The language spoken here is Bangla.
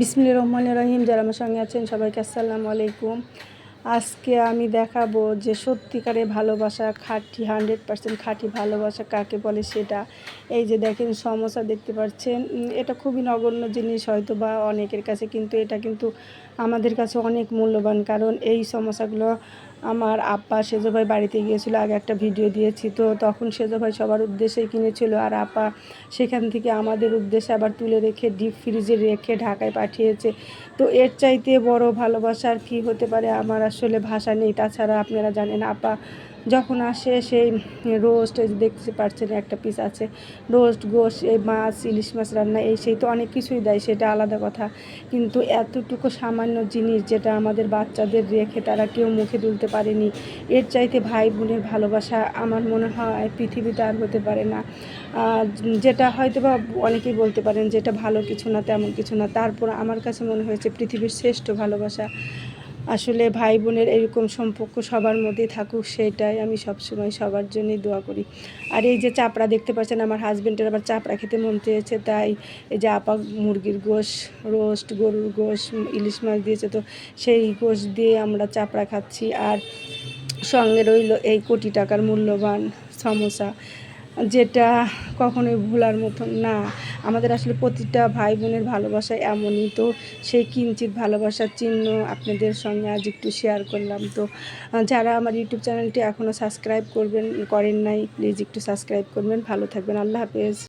বিসমিল্লা রহমান রহিম, যারা আমার সঙ্গে আছেন সবাইকে আসসালামু আলাইকুম। আজকে আমি দেখাবো যে সত্যিকারে ভালোবাসা খাঁটি, হান্ড্রেড পার্সেন্ট খাঁটি ভালোবাসা কাকে বলে সেটা। এই যে দেখেন সমস্যা দেখতে পাচ্ছেন। এটা খুবই নগণ্য জিনিস হয়তো বা অনেকের কাছে, কিন্তু এটা কিন্তু আমাদের কাছে অনেক মূল্যবান। কারণ এই সমস্যাগুলো আমার আপ্পা সেজো ভাই বাড়িতে গিয়েছিল, আগে একটা ভিডিও দিয়েছি। তো তখন সেজো ভাই সবার উদ্দেশ্যেই কিনেছিল আর আপা সেখান থেকে আমাদের উদ্দেশ্যে আবার তুলে রেখে ডিপ ফ্রিজে রেখে ঢাকায় পাঠিয়েছে। তো এর চাইতে বড় ভালোবাসার কি কী হতে পারে? আমার আসলে ভাষা নেই। তাছাড়া আপনারা জানেন, আপা যখন আসে সেই রোস্ট দেখতে পাচ্ছেন একটা পিস আছে রোস্ট গোশ, এই মাছ, ইলিশ মাছ রান্না, এই সেই তো অনেক কিছুই দেয়, সেটা আলাদা কথা। কিন্তু এতটুকু সামান্য জিনিস যেটা আমাদের বাচ্চাদের রেখে তারা কেউ মুখে তুলতে পারেনি, এর চাইতে ভাই বোনের ভালোবাসা আমার মনে হয় পৃথিবীতে আর হতে পারে না। যেটা হয়তো বা অনেকেই বলতে পারেন যেটা ভালো কিছু না, তেমন কিছু না। তারপর আমার কাছে মনে হয়েছে পৃথিবীর শ্রেষ্ঠ ভালোবাসা। আসলে ভাই বোনের এরকম সম্পর্ক সবার মধ্যে থাকুক, সেটাই আমি সবসময় সবার জন্যই দোয়া করি। আর এই যে চাপড়া দেখতে পাচ্ছেন, আমার হাজব্যান্ডের আবার চাপড়া খেতে মন চেয়েছে, তাই এই যে আপা মুরগির গোশ রোস্ট গরুর গোশ, ইলিশ মাছ দিয়েছে, তো সেই গোশ দিয়ে আমরা চাপড়া খাচ্ছি। আর সঙ্গে রইল এই কোটি টাকার মূল্যবান সমোসা, যেটা কখনোই ভোলার মতন না। আমাদের আসলে প্রতিটা ভাই বোনের ভালোবাসা এমনই। তো সেই কিঞ্চিত ভালোবাসার চিহ্ন আপনাদের সঙ্গে আজ একটু শেয়ার করলাম। তো যারা আমার ইউটিউব চ্যানেলটি এখনও সাবস্ক্রাইব করবেন, করেন নাই প্লিজ একটু সাবস্ক্রাইব করবেন। ভালো থাকবেন। আল্লাহ হাফেজ।